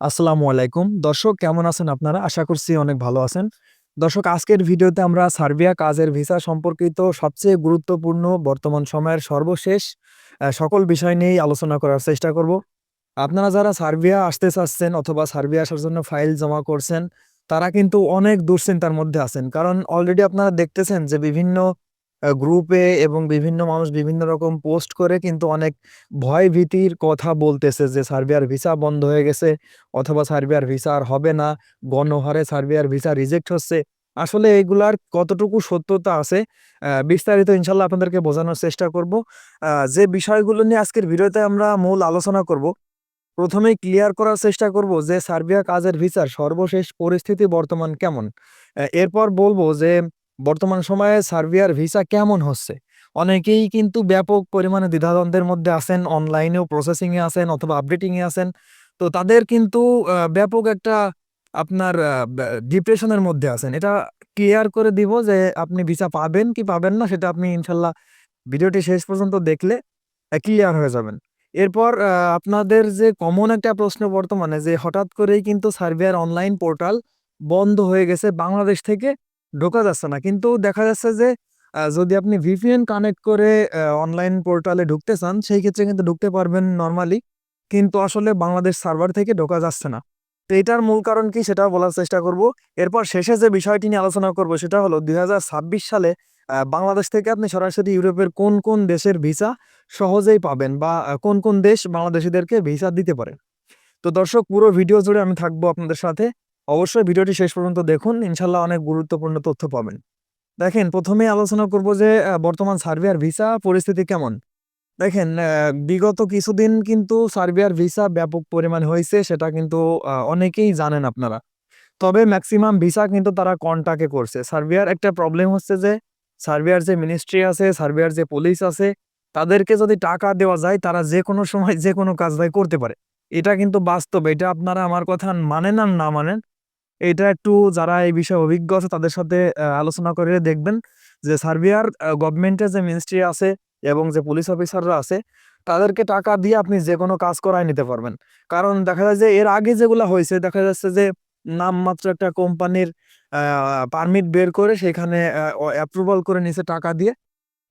আসসালামু আলাইকুম। দর্শক, কেমন আছেন আপনারা? আশা করছি অনেক ভালো আছেন। দর্শক, আজকের ভিডিওতে আমরা সার্বিয়া কাজের ভিসা সম্পর্কিত সবচেয়ে গুরুত্বপূর্ণ বর্তমান সময়ের সর্বশেষ সকল বিষয় নিয়েই আলোচনা করার চেষ্টা করব। আপনারা যারা সার্বিয়া আসতে চাচ্ছেন অথবা সার্বিয়া আসার জন্য ফাইল জমা করছেন, তারা কিন্তু অনেক দুশ্চিন্তার মধ্যে আছেন। কারণ অলরেডি আপনারা দেখতেছেন যে বিভিন্ন গ্রুপে এবং বিভিন্ন মানুষ বিভিন্ন রকম পোস্ট করে কিন্তু অনেক ভয় ভীতির কথা বলতেছে যে সার্বিয়ার ভিসা বন্ধ হয়ে গেছে, অথবা সার্বিয়ার ভিসা আর হবে না, গণহারে সার্বিয়ার ভিসা রিজেক্ট হচ্ছে। আসলে এগুলার কতটুকু সত্যতা আছে বিস্তারিত ইনশাল্লাহ আপনাদেরকে বোঝানোর চেষ্টা করব। যে বিষয়গুলো নিয়ে আজকের ভিডিওতে আমরা মূল আলোচনা করব, প্রথমেই ক্লিয়ার করার চেষ্টা করব যে সার্বিয়া কাজের ভিসার সর্বশেষ পরিস্থিতি বর্তমান কেমন? এরপর বলব যে বর্তমান সময়ে সার্বিয়ার ভিসা কেমন হচ্ছে? অনেকেই কিন্তু ব্যাপক পরিমাণে দ্বিধাদ্বন্দ্বের মধ্যে আছেন, অনলাইনেও প্রসেসিংয়ে আছেন অথবা আপডেটিংয়ে আছেন। তো তাদের কিন্তু ব্যাপক একটা আপনার ডিপ্রেশনের মধ্যে আছেন। এটা ক্লিয়ার করে দিব যে আপনি ভিসা পাবেন কি পাবেন না, সেটা আপনি ইনশাল্লাহ ভিডিওটি শেষ পর্যন্ত দেখলে ক্লিয়ার হয়ে যাবেন। এরপর আপনাদের যে কমন একটা প্রশ্ন বর্তমানে যে হঠাৎ করেই কিন্তু সার্বিয়ার অনলাইন পোর্টাল বন্ধ হয়ে গেছে বাংলাদেশ থেকে ঢোকা যাচ্ছে না। কিন্তু দেখা যাচ্ছে যে যদি আপনি ভিপিএন কানেক্ট করে অনলাইন পোর্টালে ঢুকতে চান, সেই ক্ষেত্রে কিন্তু ঢুকতে পারবেন নর্মালি কিন্তু আসলে বাংলাদেশ সার্ভার থেকে ঢোকা যাচ্ছে না। তো এটার মূল কারণ কি সেটা বলার চেষ্টা করব। এরপর শেষে যে বিষয়টি নিয়ে আলোচনা করব সেটা হলো দুই হাজার ছাব্বিশ সালে বাংলাদেশ থেকে আপনি সরাসরি ইউরোপের কোন কোন দেশের ভিসা সহজেই পাবেন বা কোন কোন দেশ বাংলাদেশিদেরকে ভিসা দিতে পারে। তো দর্শক, পুরো ভিডিও জুড়ে আমি থাকব আপনাদের সাথে। অবশ্যই ভিডিওটি শেষ পর্যন্ত দেখুন। ইনশাল্লাহ অনেক গুরুত্বপূর্ণ তথ্য পাবেন। দেখেন, প্রথমে আলোচনা করব যে বর্তমান সার্বিয়ার ভিসা পরিস্থিতি কেমন? দেখেন বিগত কিছুদিন কিন্তু সার্বিয়ার ভিসা ব্যাপক পরিমাণে হয়েছে, সেটা কিন্তু অনেকেই জানেন আপনারা। তবে ম্যাক্সিমাম ভিসা কিন্তু তারা কন্টাকে করছে। সার্বিয়ার একটা প্রবলেম হচ্ছে যে, সার্বিয়ার যে মিনিস্ট্রি আছে, সার্বিয়ার যে পুলিশ আছে, তাদেরকে যদি টাকা দেওয়া যায়, তারা যে কোনো সময় যে কোনো কাজ করতে পারে। এটা কিন্তু বাস্তব, এটা আপনারা আমার কথা মানেন আর না মানেন এটা একটু যারা এই বিষয়ে অভিজ্ঞ আছে, তাদের সাথে আলোচনা করে দেখবেন যে সার্বিয়ার গভর্নমেন্টের যে মিনিস্ট্রি আছে এবং যে পুলিশ অফিসাররা আছে, তাদেরকে টাকা দিয়ে আপনি যে কোনো কাজ করায় নিতে পারবেন। কারণ দেখা যায় যে এর আগে যেগুলো হয়েছে, দেখা যাচ্ছে যে নামমাত্র একটা কোম্পানির পারমিট বের করে সেখানে অ্যাপ্রুভাল করে নিছে টাকা দিয়ে।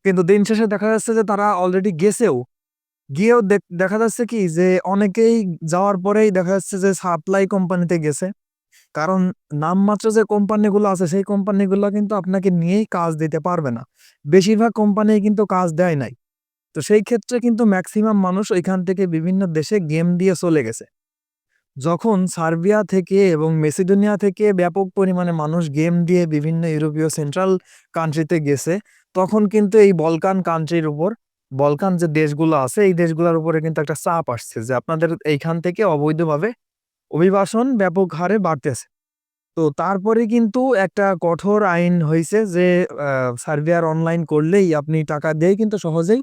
কিন্তু দিন শেষে দেখা যাচ্ছে যে তারা অলরেডি গেছেও। গিয়েও দেখ- দেখা যাচ্ছে কি যে অনেকেই যাওয়ার পরেই দেখা যাচ্ছে যে সাপ্লাই কোম্পানিতে গেছে। কারণ নামমাত্র যে কোম্পানিগুলো আছে, সেই কোম্পানিগুলো কিন্তু আপনাকে নিয়েই কাজ দিতে পারবে না। বেশিরভাগ কোম্পানি কিন্তু কাজ দেয় নাই। তো সেই ক্ষেত্রে কিন্তু ম্যাক্সিমাম মানুষ ওইখান থেকে বিভিন্ন দেশে গেম দিয়ে চলে গেছে। যখন সার্বিয়া থেকে এবং মেসিডোনিয়া থেকে ব্যাপক পরিমাণে মানুষ গেম দিয়ে বিভিন্ন ইউরোপীয় সেন্ট্রাল কান্ট্রিতে গেছে, তখন কিন্তু এই বলকান কান্ট্রির উপর, বলকান যে দেশগুলো আছে, এই দেশগুলোর উপরে কিন্তু একটা চাপ আসছে যে আপনাদের এইখান থেকে অবৈধভাবে অভিবাসন ব্যাপক হারে বাড়তেছে। তো তারপরে কিন্তু একটা কঠোর আইন হয়েছে যে আহ, সার্বিয়ার অনলাইন করলেই আপনি টাকা দিয়ে কিন্তু সহজেই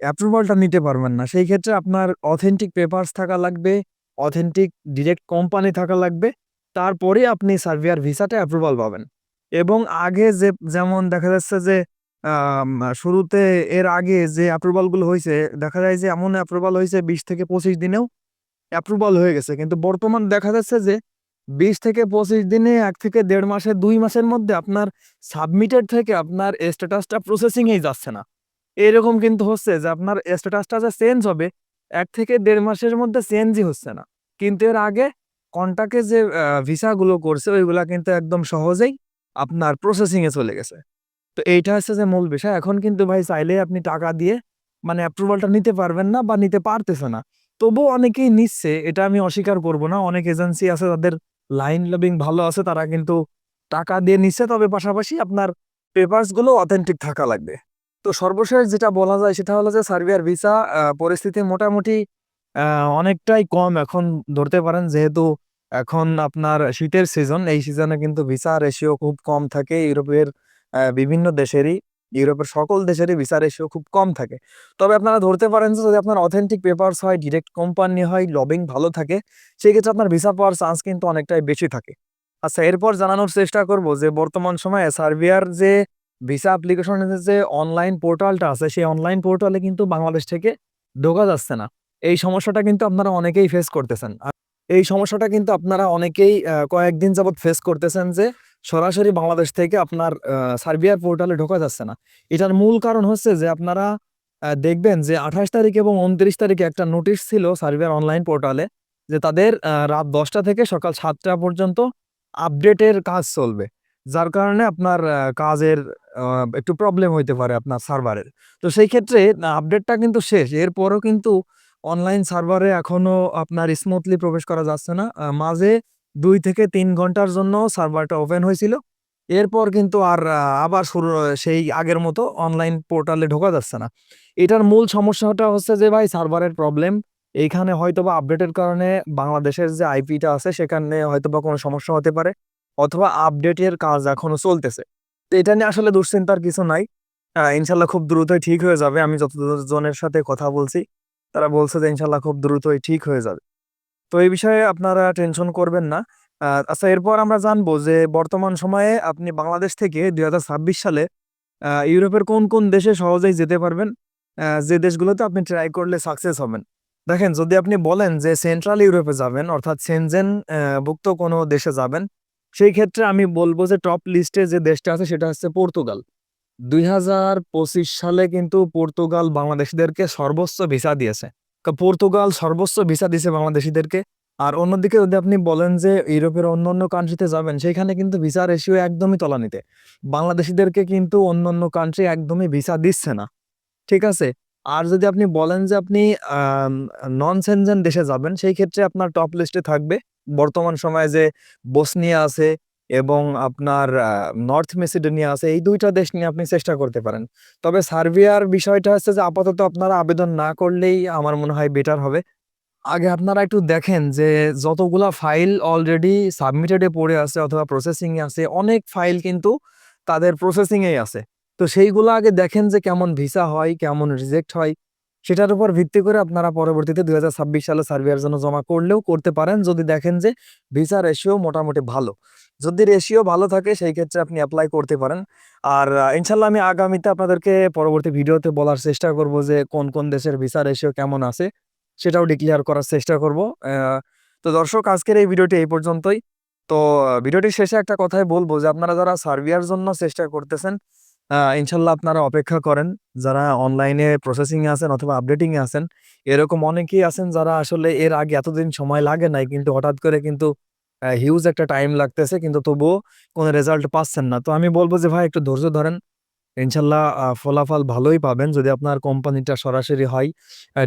অ্যাপ্রুভালটা নিতে পারবেন না। সেই ক্ষেত্রে আপনার অথেন্টিক পেপারস থাকা লাগবে অথেন্টিক ডিরেক্ট কোম্পানি থাকা লাগবে। তারপরে আপনি সার্বিয়ার ভিসাটা অ্যাপ্রুভাল পাবেন। এবং আগে যে যেমন দেখা যাচ্ছে যে শুরুতে এর আগে যে অ্যাপ্রুভালগুলো হয়েছে দেখা যায় যে এমন অ্যাপ্রুভাল হয়েছে বিশ থেকে পঁচিশ দিনেও অ্যাপ্রুভাল হয়ে গেছে। কিন্তু বর্তমান দেখা যাচ্ছে যে, বিশ থেকে পঁচিশ দিনে, এক থেকে দেড় মাসে, দুই মাসের মধ্যে আপনার সাবমিটেড থেকে আপনার স্ট্যাটাসটা প্রসেসিংয়েই যাচ্ছে না। এরকম কিন্তু হচ্ছে যে, আপনার স্ট্যাটাসটা যে চেঞ্জ হবে, এক থেকে দেড় মাসের মধ্যে চেঞ্জই হচ্ছে না। কিন্তু এর আগে কন্টাকে যে ভিসাগুলো করছে, ওইগুলা কিন্তু একদম সহজেই আপনার প্রসেসিংয়ে চলে গেছে। তো এইটা হচ্ছে যে মূল বিষয়। এখন কিন্তু ভাই চাইলে আপনি টাকা দিয়ে মানে অ্যাপ্রুভালটা নিতে পারবেন না বা নিতে পারতেছে না। তবুও অনেকেই নিচ্ছে, এটা আমি অস্বীকার করব না। অনেক এজেন্সি আছে তাদের লাইন লাভিং ভালো আছে, তারা কিন্তু টাকা দিয়ে নিচ্ছে, তবে পাশাপাশি আপনার পেপারসগুলো অথেন্টিক থাকা লাগবে। তো সর্বশেষ যেটা বলা যায়, সেটা হলো যে সার্বিয়ার ভিসা পরিস্থিতি মোটামুটি অনেকটাই কম এখন ধরতে পারেন, যেহেতু এখন আপনার শীতের সিজন এই সিজনে কিন্তু ভিসা রেশিও খুব কম থাকে, ইউরোপের বিভিন্ন দেশেরই। ইউরোপের সকল দেশেরই ভিসা রেশিও খুব কম থাকে। তবে আপনারা ধরতে পারেন যে যদি আপনার অথেন্টিক পেপারস হয় ডিরেক্ট কোম্পানি হয় লবিং ভালো থাকে সেই ক্ষেত্রে আপনার ভিসা পাওয়ার চান্স কিন্তু অনেকটাই বেশি থাকে। আচ্ছা এরপর জানানোর চেষ্টা করব যে বর্তমান সময়ে সার্বিয়ার যে ভিসা অ্যাপ্লিকেশনের যে অনলাইন পোর্টালটা আছে, সেই অনলাইন পোর্টালে কিন্তু বাংলাদেশ থেকে ঢোকা যাচ্ছে না। এই সমস্যাটা কিন্তু আপনারা অনেকেই ফেস করতেছেন। এই সমস্যাটা কিন্তু আপনারা অনেকেই কয়েকদিন যাবৎ ফেস করতেছেন যে সরাসরি বাংলাদেশ থেকে আপনার সার্বিয়ার পোর্টালে ঢোকা যাচ্ছে না। এটার মূল কারণ হচ্ছে যে আপনারা দেখবেন যে ২৮ তারিখ এবং ২৯ তারিখে একটা নোটিশ ছিল সার্বিয়ার অনলাইন পোর্টালে যে তাদের রাত ১০টা থেকে সকাল সাতটা পর্যন্ত আপডেটের কাজ চলবে। যার কারণে আপনার কাজের একটু প্রবলেম হইতে পারে আপনার সার্ভারের। তো সেই ক্ষেত্রে আপডেটটা কিন্তু শেষ। এরপরও কিন্তু অনলাইন সার্ভারে এখনও আপনার স্মুথলি প্রবেশ করা যাচ্ছে না। মাঝে ২ থেকে তিন ঘণ্টার জন্য সার্ভারটা ওপেন হয়েছিল। এরপর কিন্তু আর আবার শুরু সেই আগের মতো অনলাইন পোর্টালে ঢোকা যাচ্ছে না। এটার মূল সমস্যাটা হচ্ছে যে ভাই সার্ভারের প্রবলেম। এইখানে হয়তোবা আপডেটের কারণে বাংলাদেশের যে আইপিটা আছে সেখানে হয়তোবা কোনো সমস্যা হতে পারে। অথবা আপডেটের কাজ এখনও চলতেছে। তো এটা নিয়ে আসলে দুশ্চিন্তার কিছু নাই। আ ইনশাআল্লাহ খুব দ্রুতই ঠিক হয়ে যাবে। আমি যতদূর জনের সাথে কথা বলছি, তারা বলছে যে ইনশাল্লাহ খুব দ্রুতই ঠিক হয়ে যাবে। তো এই বিষয়ে আপনারা টেনশন করবেন না। আচ্ছা এরপর আমরা জানব যে বর্তমান সময়ে আপনি বাংলাদেশ থেকে ২০২৬ সালে ইউরোপের কোন, কোন দেশে সহজেই যেতে পারবেন? যে দেশগুলোতে আপনি ট্রাই করলে সাকসেস হবেন। দেখেন যদি আপনি বলেন যে সেন্ট্রাল ইউরোপে যাবেন অর্থাৎ সেনজেন ভুক্ত কোনো দেশে যাবেন, সেই ক্ষেত্রে আমি বলব যে টপ লিস্টে যে দেশটা আছে সেটা হচ্ছে পর্তুগাল। ২০২৫ সালে কিন্তু পর্তুগাল বাংলাদেশীদেরকে সর্বোচ্চ ভিসা দিয়েছে। পর্তুগাল সর্বোচ্চ ভিসা দিছে বাংলাদেশিদেরকে আর অন্যদিকে যদি আপনি বলেন যে ইউরোপের অন্য অন্য কান্ট্রিতে যাবেন সেইখানে কিন্তু ভিসা রেশিও একদমই তলানিতে। বাংলাদেশিদেরকে কিন্তু অন্য অন্য কান্ট্রি একদমই ভিসা দিচ্ছে না। ঠিক আছে? আর যদি আপনি বলেন যে আপনি নন সেনজেন দেশে যাবেন, সেই ক্ষেত্রে আপনার টপ লিস্টে থাকবে বর্তমান সময়ে যে বসনিয়া আছে এবং আপনার নর্থ মেসিডোনিয়া আছে এই দুইটা দেশ নিয়ে আপনি চেষ্টা করতে পারেন। তবে সার্বিয়ার বিষয়টা হচ্ছে যে আপাতত আপনারা আবেদন না করলেই আমার মনে হয় বেটার হবে। আগে আপনারা একটু দেখেন যে যতগুলা ফাইল অলরেডি সাবমিটেডে পড়ে আছে অথবা প্রসেসিং এ আছে অনেক ফাইল কিন্তু তাদের প্রসেসিং এই আছে। তো সেইগুলো আগে দেখেন যে কেমন ভিসা হয়, কেমন রিজেক্ট হয়। সেটার উপর ভিত্তি করে আপনারা পরবর্তীতে ২০২৬ সালে সার্বিয়ার জন্য জমা করলেও করতে পারেন যদি দেখেন যে ভিসা রেশিও মোটামুটি ভালো। যদি রেশিও ভালো থাকে সেই ক্ষেত্রে আপনি অ্যাপ্লাই করতে পারেন। আর ইনশাল্লাহ আমি আগামীতে আপনাদেরকে পরবর্তী ভিডিওতে বলার চেষ্টা করব যে কোন, কোন দেশের ভিসা রেশিও কেমন আছে সেটাও ডিক্লেয়ার করার চেষ্টা করব। তো দর্শক আজকের এই ভিডিওটি এই পর্যন্তই। তো ভিডিওটির শেষে একটা কথাই বলব যে আপনারা যারা সার্ভিয়ার জন্য চেষ্টা করতেছেন আ ইনশাআল্লাহ আপনারা অপেক্ষা করেন। যারা অনলাইনে প্রসেসিং আছেন অথবা আপডেটিং এ আছেন, এরকম অনেকেই আছেন যারা আসলে এর আগে এতদিন সময় লাগে নাই কিন্তু হঠাৎ করে কিন্তু হিউজ একটা টাইম লাগতেছে কিন্তু তবুও কোনো রেজাল্ট পাচ্ছেন না। তো আমি বলব যে ভাই একটু ধৈর্য ধরেন। ইনশাআল্লাহ আ ফলাফল ভালোই পাবেন যদি আপনার কোম্পানিটা সরাসরি হয়,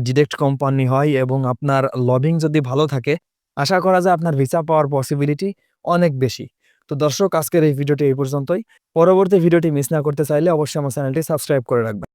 ডিরেক্ট কোম্পানি হয় এবং আপনার লবিং যদি ভালো থাকে, আশা করা যায় আপনার ভিসা পাওয়ার পসিবিলিটি অনেক বেশি। তো দর্শক আজকের এই ভিডিওটি এই পর্যন্তই। পরবর্তী ভিডিওটি মিস না করতে চাইলে অবশ্যই আমার চ্যানেলটি সাবস্ক্রাইব করে রাখবেন।